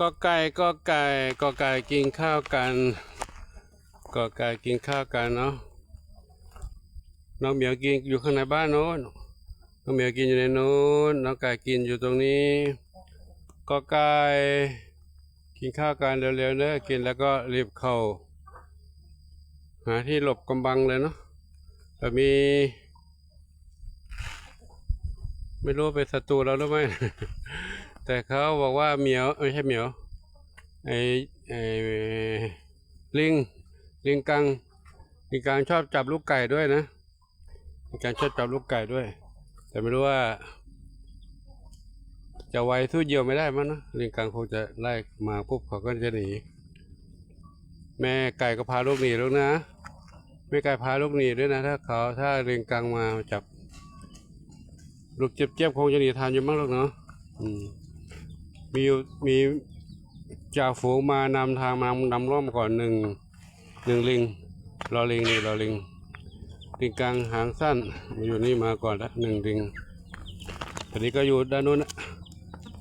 ก็ไก่ก็ไก่ก็ไก่กินข้าวกัน ก็ไก่กินข้าวกันเนาะน้องเหมียวกินอยู่ข้างในบ้านโน้นน้องเหมียวกินอยู่ในโน้นน้องไก่กินอยู่ตรงนี้ ก็ไก่กินข้าวกันเร็วๆเนอะกินแล้วก็รีบเข้า หาที่หลบกำบังเลยเนาะแต่มี ไม่รู้เป็นศัตรูเราหรือไม่ แต่เขาบอกว่าเหมียวไม่ใช่เหมียวไอไอลิงลิงกังลิงกังชอบจับลูกไก่ด้วยนะลิงกังชอบจับลูกไก่ด้วย แต่ไม่รู้ว่า จะไวสู้เหยี่ยวไม่ได้มั้งนะลิงกังคงจะไล่มาปุ๊บเขาก็จะหนีแม่ไก่ก็พาลูกหนีลูกนะแม่ไก่พาลูกหนีด้วยนะ ถ้าเขาถ้าลิงกังมาจับลูกเจี๊ยบๆคงจะหนีทานอยู่มั้งลูกเนาะอืม มีอยู่มีจ่าฝูงมานำทางมานำร่มก่อนหนึ่งหนึ่งลิงรอลิงนี่รอลิงลิงกลางหางสั้นมาอยู่นี่มาก่อนละหนึ่งลิงตอนนี้ก็อยู่ด้านนู้นนะ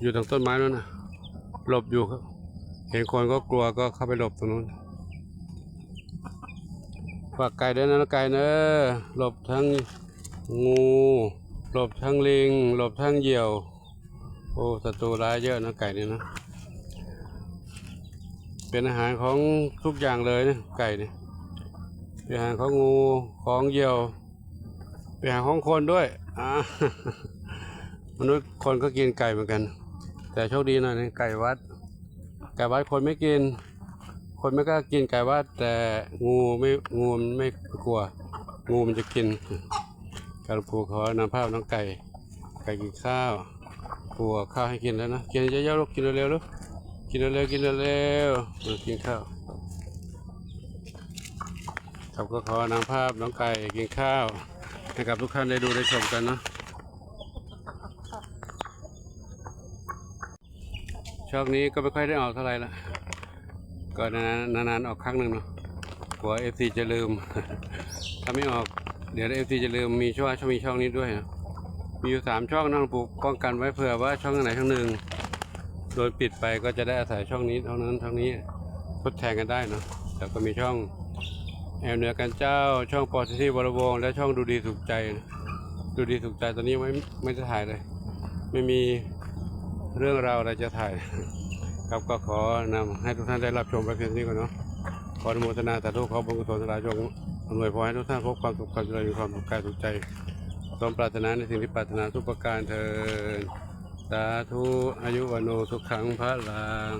อยู่ตรงต้นไม้นู้นนะหลบอยู่ครับเห็นคนก็กลัวก็เข้าไปหลบตรงนู้นฝากไก่ด้วยนะไก่เนอะหลบทั้งงู หลบทั้งลิง หลบทั้งเหยี่ยว โอ้ศัตรูร้ายเยอะนะไก่นี่นะ เป็นอาหารของทุกอย่างเลยนะไก่เนี่ยเป็นอาหารของงูของเหยี่ยวเป็นอาหารของคนด้วยอ่ามนุษย์คนก็กินไก่เหมือนกัน แต่โชคดีหน่อยนะไก่วัด ไก่วัดคนไม่กิน คนไม่กล้ากินไก่วัดแต่งูไม่งูมันไม่กลัว งูมันจะกินการผูขอนำภาพน้องไก่ไก่กินข้าว ปัวข้าวให้กินแล้วนะ กินเยอะๆลูกกินเร็วๆลูกกินเร็วๆกินเร็วๆมากินข้าวครับก็ขอนำภาพน้องไก่กินข้าว ให้กับทุกท่านได้ดูได้ชมกันเนาะช่วงนี้ก็ไม่ค่อยได้ออกเท่าไหร่ละก็นานๆนานๆออกครั้งหนึ่งเนาะกลัวเอฟซีจะลืม ถ้าไม่ออกเดี๋ยวเอฟซีจะลืมมีช่องช่องมีช่องนี้ด้วยนะ มีอยู่สามช่องนะหลวงปูป้องกันไว้เผื่อว่าช่องไหนช่องหนึ่งโดนปิดไปก็จะได้อาศัยช่องนี้เท่านั้นเท่านี้ทดแทนกันได้เนาะแล้วก็มีช่องแอลเหนือกันเจ้าช่องปอซิตี้วรวงและช่องดูดีถูกใจ ดูดีถูกใจตอนนี้ไม่ไม่จะถ่ายเลย ไม่มีเรื่องราวอะไรจะถ่าย ครับก็ขอนำให้ทุกท่านได้รับชมไปเพียงนี้ก่อนเนาะขออนุโมทนาสาธุขอบุญกุศลสลายจงอำนวยพรให้ทุกท่านพบความสุขความเจริญความสุขกายสุขใจ มปรารถนาในสิ่งที่ปรารถนาทุกประการเถิดสาธุอายุวันโนสุขังพระลัง